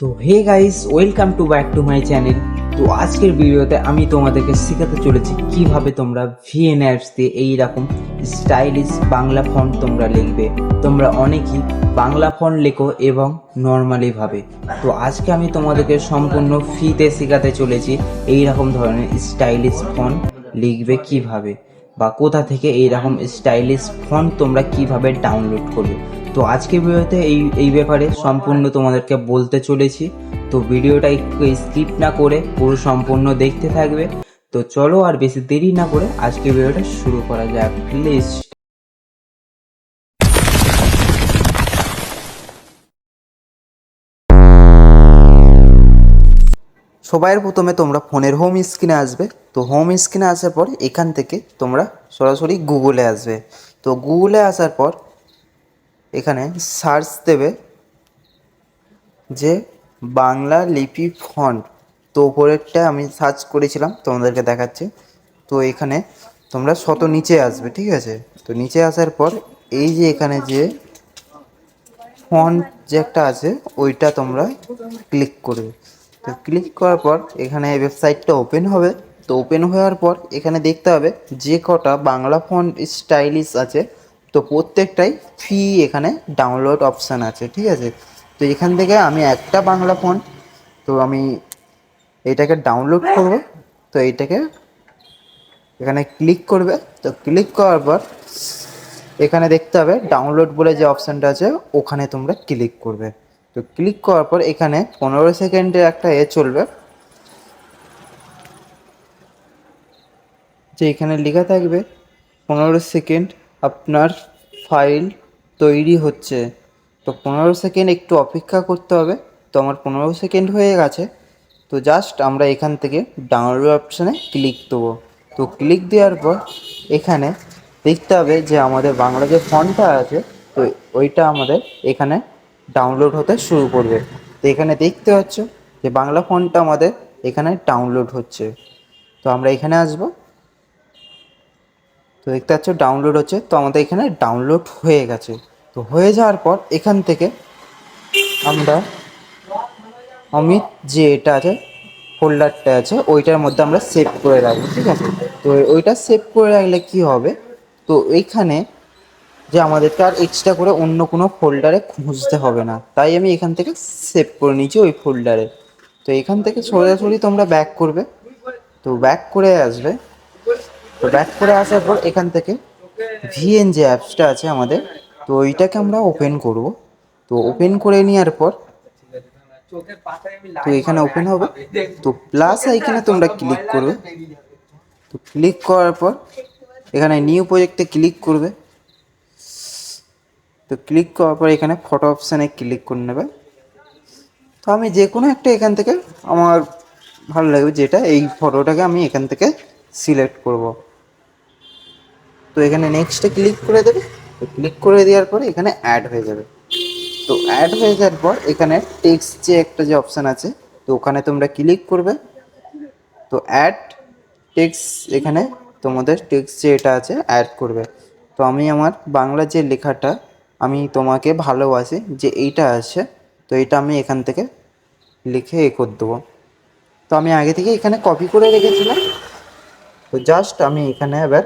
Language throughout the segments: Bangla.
তো hey guys welcome to back to my channel তো আজকের ভিডিওতে আমি তোমাদেরকে শেখাতে চলেছি কীভাবে তোমরা ভিএন অ্যাপস দিয়ে এইরকম স্টাইলিশ বাংলা ফন্ট তোমরা লিখবে। তোমরা অনেকেই বাংলা ফন্ট লেখো এবং নর্মালি ভাবে। তো আজকে আমি তোমাদেরকে সম্পূর্ণ ফ্রিতে শেখাতে চলেছি এই রকম ধরনের স্টাইলিশ ফন্ট লিখবে কীভাবে বা কোথা থেকে এইরকম স্টাইলিশ ফন্ট তোমরা কীভাবে ডাউনলোড করবে। তো আজকে ভিডিওতে এই এই ব্যাপারে সম্পূর্ণ তোমাদেরকে বলতে চলেছি। তো ভিডিওটা একটু স্কিপ না করে পুরো সম্পূর্ণ দেখতে থাকবে। তো চলো আর বেশি দেরি না করে আজকে ভিডিওটা শুরু করা যাক। প্লিজ সবার প্রথমে তোমরা ফোনের হোম স্ক্রিনে আসবে। তো হোম স্ক্রিনে আসার পর এখান থেকে তোমরা সরাসরি গুগলে আসবে। তো গুগলে আসার পর এখানে সার্চ দেবে যে বাংলা লিপি ফন্ট। তো ওপরেরটা আমি সার্চ করেছিলাম, তোমাদেরকে দেখাচ্ছি। তো এখানে তোমরা শত নিচে আসবে, ঠিক আছে? তো নিচে আসার পর এই যে এখানে যে ফন্ট যে একটা আছে, ওইটা তোমরা ক্লিক করবে। তো ক্লিক করার পর এখানে ওয়েবসাইটটা ওপেন হবে। তো ওপেন হওয়ার পর এখানে দেখতে হবে যে কটা বাংলা ফন্ট স্টাইলিশ আছে। তো প্রত্যেকটাই ফ্রি এখানে ডাউনলোড অপশান আছে, ঠিক আছে? তো এখান থেকে আমি একটা বাংলা ফন্ট তো আমি এটাকে ডাউনলোড করব, তো এইটাকে এখানে ক্লিক করবে, তো ক্লিক করার পর এখানে দেখতে হবে ডাউনলোড বলে যে অপশানটা আছে, ওখানে তোমরা ক্লিক করবে। তো ক্লিক করার পর এখানে পনেরো সেকেন্ডের একটা এ চলবে। যে এখানে লেখা থাকবে পনেরো সেকেন্ড আপনার ফাইল তৈরি হচ্ছে। তো পনেরো সেকেন্ড একটু অপেক্ষা করতে হবে। তো আমার পনেরো সেকেন্ড হয়ে গেছে। তো জাস্ট আমরা এখান থেকে ডাউনলোড অপশানে ক্লিক দেবো। তো ক্লিক দেওয়ার পর এখানে দেখতে হবে যে আমাদের বাংলা যে ফন্টটা আছে। তো ওইটা আমাদের এখানে ডাউনলোড হতে শুরু করবে। তো এখানে দেখতে পাচ্ছ যে বাংলা ফন্টটা আমাদের এখানে ডাউনলোড হচ্ছে। তো আমরা এখানে আসব। তো দেখতে পাচ্ছ ডাউনলোড হচ্ছে। তো আমাদের এখানে ডাউনলোড হয়ে গেছে। তো হয়ে যাওয়ার পর এখান থেকে আমরা অমিত যে এটা আছে ফোল্ডারটা আছে, ওইটার মধ্যে আমরা সেভ করে রাখব, ঠিক আছে? তো ওইটা সেভ করে রাখলে কি হবে? তো এইখানে যে আমাদেরকে আর এক্সট্রা করে অন্য কোনো ফোল্ডারে খুঁজতে হবে না। তাই আমি এখান থেকে সেভ করে নিয়েছি ওই ফোল্ডারে তো এখান থেকে সরাসরি তোমরা ব্যাক করবে। তো ব্যাক করে আসবে। তো ব্যাক করে আসার পর এখান থেকে ভিএন যে অ্যাপসটা আছে আমাদের। তো ওইটাকে আমরা ওপেন করব। তো ওপেন করে নেওয়ার পর তো এখানে ওপেন হবে। তো প্লাস আইখানে তোমরা ক্লিক করবে। তো ক্লিক করার পর এখানে নিউ প্রজেক্টে ক্লিক করবে। তো ক্লিক করার পর এখানে ফটো অপশানে ক্লিক করে নেবে। তো আমি যে কোনো একটা এখান থেকে আমার ভালো লাগবে যেটা এই ফটোটাকে আমি এখান থেকে সিলেক্ট করব। তো এখানে নেক্সটে ক্লিক করে দেবে। তো ক্লিক করে দেওয়ার পরে এখানে অ্যাড হয়ে যাবে। তো অ্যাড হয়ে যাওয়ার পর এখানে টেক্সট যে একটা যে অপশান আছে, তো ওখানে তোমরা ক্লিক করবে। তো অ্যাড টেক্স এখানে তোমাদের টেক্সট যে এটা আছে অ্যাড করবে। তো আমি আমার বাংলা যে লেখাটা, আমি তোমাকে ভালোবাসি যে এইটা আছে, তো এটা আমি এখান থেকে লিখে এ করে দেবো। তো আমি আগে থেকে এখানে কপি করে রেখেছিলাম। তো জাস্ট আমি এখানে এবার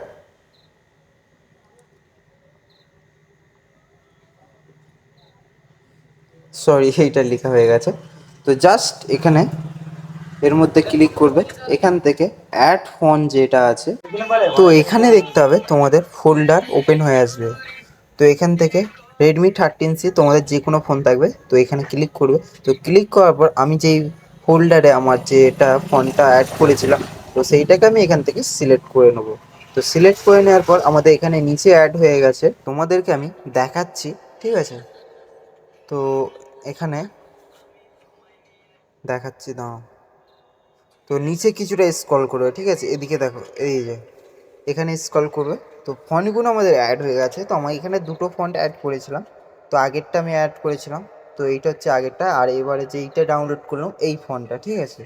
সরি এইটা লেখা হয়ে গেছে। তো জাস্ট এখানে এর মধ্যে ক্লিক করবে। এখান থেকে অ্যাড ফোন যেটা আছে, তো এখানে দেখতে হবে তোমাদের ফোল্ডার ওপেন হয়ে আসবে। তো এখান থেকে রেডমি থার্টিন সি তোমাদের যে কোনো ফোন থাকবে, তো এখানে ক্লিক করবে। তো ক্লিক করার পর আমি যেই ফোল্ডারে আমার যেটা ফোনটা অ্যাড করেছিলাম, তো সেইটাকে আমি এখান থেকে সিলেক্ট করে নেব। তো সিলেক্ট করে নেওয়ার পর আমাদের এখানে নিচে অ্যাড হয়ে গেছে। তোমাদেরকে আমি দেখাচ্ছি, ঠিক আছে? তো এখানে দেখাচ্ছি দাও তো নিচে কিছুটা স্ক্রল করবে, ঠিক আছে? এদিকে দেখো, এই যে, এখানে স্ক্রল করবে। তো ফন্টগুলো আমাদের অ্যাড হয়ে গেছে। তো আমার এখানে দুটো ফন্ট অ্যাড করেছিলাম। তো আগেরটা আমি অ্যাড করেছিলাম। তো এইটা হচ্ছে আগেরটা। আর এবারে যে এইটা ডাউনলোড করলাম, এই ফন্টটা ঠিক আছে?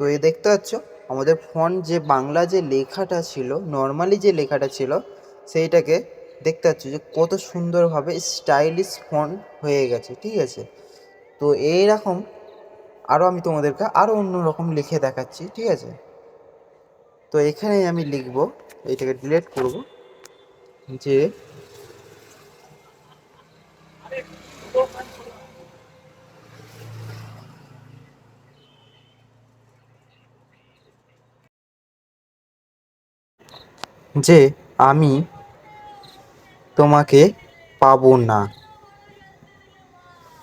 তো এই দেখতে পাচ্ছ, আমাদের ফন্ট যে বাংলা যে লেখাটা ছিল নর্মালি যে লেখাটা ছিল, সেইটাকে দেখতে পাচ্ছ যে কত সুন্দরভাবে স্টাইলিশ ফন্ট হয়ে গেছে, ঠিক আছে? তো এইরকম আরও আমি তোমাদেরকে আরও অন্য রকম লিখে দেখাচ্ছি, ঠিক আছে? তো এখানে আমি লিখব, এইটাকে ডিলিট করব, যে যে আমি তোমাকে পাবো না।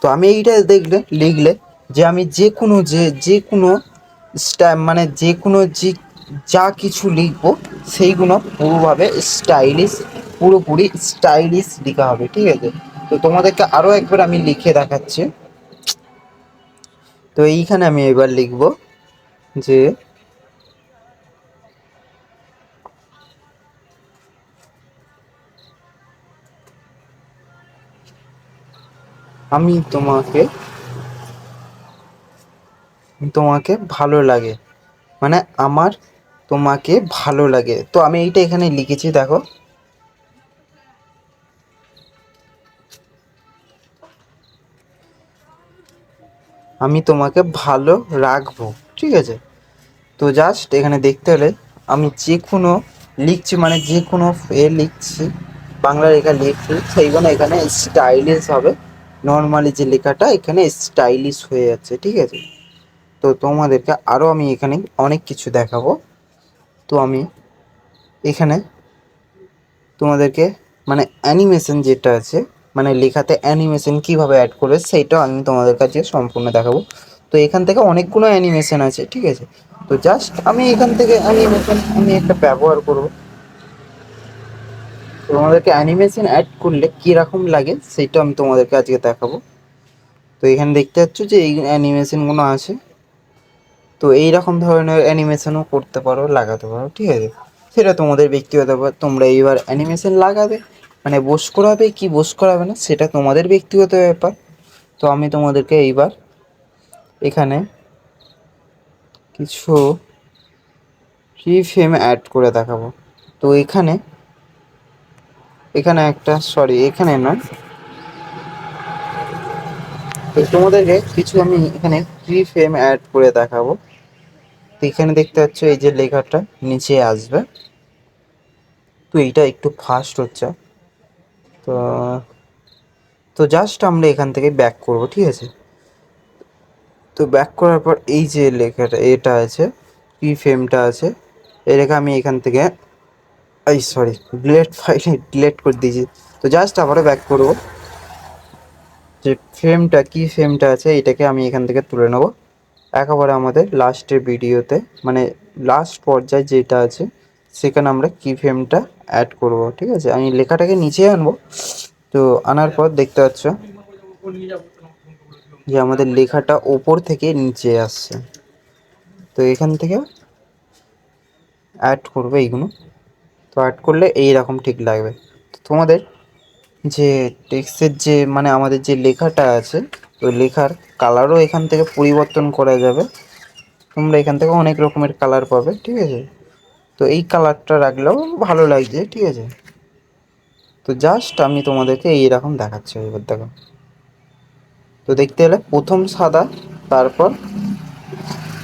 তো আমি এইটা দেখলে, লিখলে যে আমি যে কোনো যে যে কোনো স্টা মানে যে কোনো যে যা কিছু লিখব, সেইগুলো পুরোভাবে স্টাইলিশ পুরোপুরি স্টাইলিশ লেখা হবে, ঠিক আছে? তো তোমাদেরকে আরও একবার আমি লিখে দেখাচ্ছি। তো এইখানে আমি এবার লিখব যে আমি তোমাকে তোমাকে ভালো লাগে। মানে আমার তোমাকে ভালো লাগে। তো আমি এইটা এখানে লিখেছি, দেখো। আমি তোমাকে ভালো রাখব, ঠিক আছে? তো জাস্ট এখানে দেখতে হলে আমি যে কোনো লিখছি মানে যে কোনো এ লিখছি বাংলা লেখা লিখছি সেইগুলো এখানে স্টাইলিশ হবে। নর্মালি যে লেখাটা এখানে স্টাইলিশ হয়ে যাচ্ছে, ঠিক আছে? তো তোমাদেরকে আরও আমি এখানে অনেক কিছু দেখাবো। তো আমি এখানে তোমাদেরকে মানে অ্যানিমেশন যেটা আছে মানে লেখাতে অ্যানিমেশন কীভাবে অ্যাড করবে সেইটাও আমি তোমাদের কাছে সম্পূর্ণ দেখাবো। তো এখান থেকে অনেকগুলো অ্যানিমেশন আছে, ঠিক আছে? তো জাস্ট আমি এখান থেকে অ্যানিমেশন আমি একটা ব্যবহার করব। তোমাদেরকে অ্যানিমেশন অ্যাড করলে কীরকম লাগে সেইটা আমি তোমাদেরকে আজকে দেখাবো। তো এখানে দেখতে পাচ্ছ যে এই অ্যানিমেশনগুলো আছে। তো এই রকম ধরনের অ্যানিমেশনও করতে পারো, লাগাতে পারো, ঠিক আছে? সেটা তোমাদের ব্যক্তিগত ব্যাপার, তোমরা এইবার অ্যানিমেশন লাগাবে মানে বোস করাবে কি বোস করাবে না, সেটা তোমাদের ব্যক্তিগত ব্যাপার। তো আমি তোমাদেরকে এইবার এখানে কিছু ফ্রি ফ্রেম অ্যাড করে দেখাবো। তো এখানে এখানে একটা সরি এখানে নয়। তো তোমাদেরকে কিছু আমি এখানে ফ্রি ফ্রেম অ্যাড করে দেখাবো। তো এখানে দেখতে পাচ্ছ এই যে লেখাটা নিচে আসবে। তো এইটা একটু ফাস্ট হচ্ছে। তো তো জাস্ট আমরা এখান থেকে ব্যাক করব, ঠিক আছে? তো ব্যাক করার পর এই যে লেখাটা, এটা আছে কি ফ্রেমটা আছে। এই লেখা আমি এখান থেকে এই সরি ডিলেট ফাইলে ডিলেট করে দিয়েছি। তো জাস্ট আবারও ব্যাক করব। যে ফ্রেমটা কি ফ্রেমটা আছে, এটাকে আমি এখান থেকে তুলে নেব। একেবারে আমাদের লাস্টের ভিডিওতে মানে লাস্ট পর্যায়ে যেটা আছে, সেখানে আমরা কি ফ্রেমটা অ্যাড করব, ঠিক আছে? আমি লেখাটাকে নিচে আনব। তো আনার পর দেখতে পাচ্ছ যে আমাদের লেখাটা ওপর থেকে নিচে আসছে। তো এখান থেকে অ্যাড করবে এইগুলো। তো অ্যাড করলে এই রকম ঠিক লাগবে। তো তোমাদের যে টেক্সটের যে মানে আমাদের যে লেখাটা আছে, ওই লেখার কালারও এখান থেকে পরিবর্তন করা যাবে। তোমরা এখান থেকে অনেক রকমের কালার পাবে, ঠিক আছে? তো এই কালারটা রাখলেও ভালো লাগছে, ঠিক আছে? তো জাস্ট আমি তোমাদেরকে এইরকম দেখাচ্ছি, এবার দেখো। তো দেখতে গেলে প্রথম সাদা, তারপর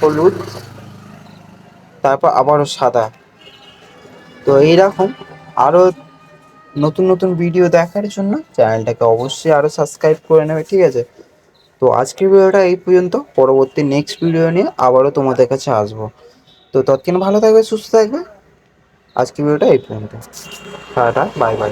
হলুদ, তারপর আবারও সাদা। তো এইরকম আরও নতুন নতুন ভিডিও দেখার জন্য চ্যানেলটাকে অবশ্যই আরও সাবস্ক্রাইব করে নেবে, ঠিক আছে? তো আজকের ভিডিওটা এই পর্যন্ত। পরবর্তী নেক্সট ভিডিও নিয়ে আবারও তোমাদের কাছে আসব। তো তৎক্ষণ ভালো থাকবে, সুস্থ থাকবে। আজকের ভিডিওটা এই পর্যন্ত। Tata bye bye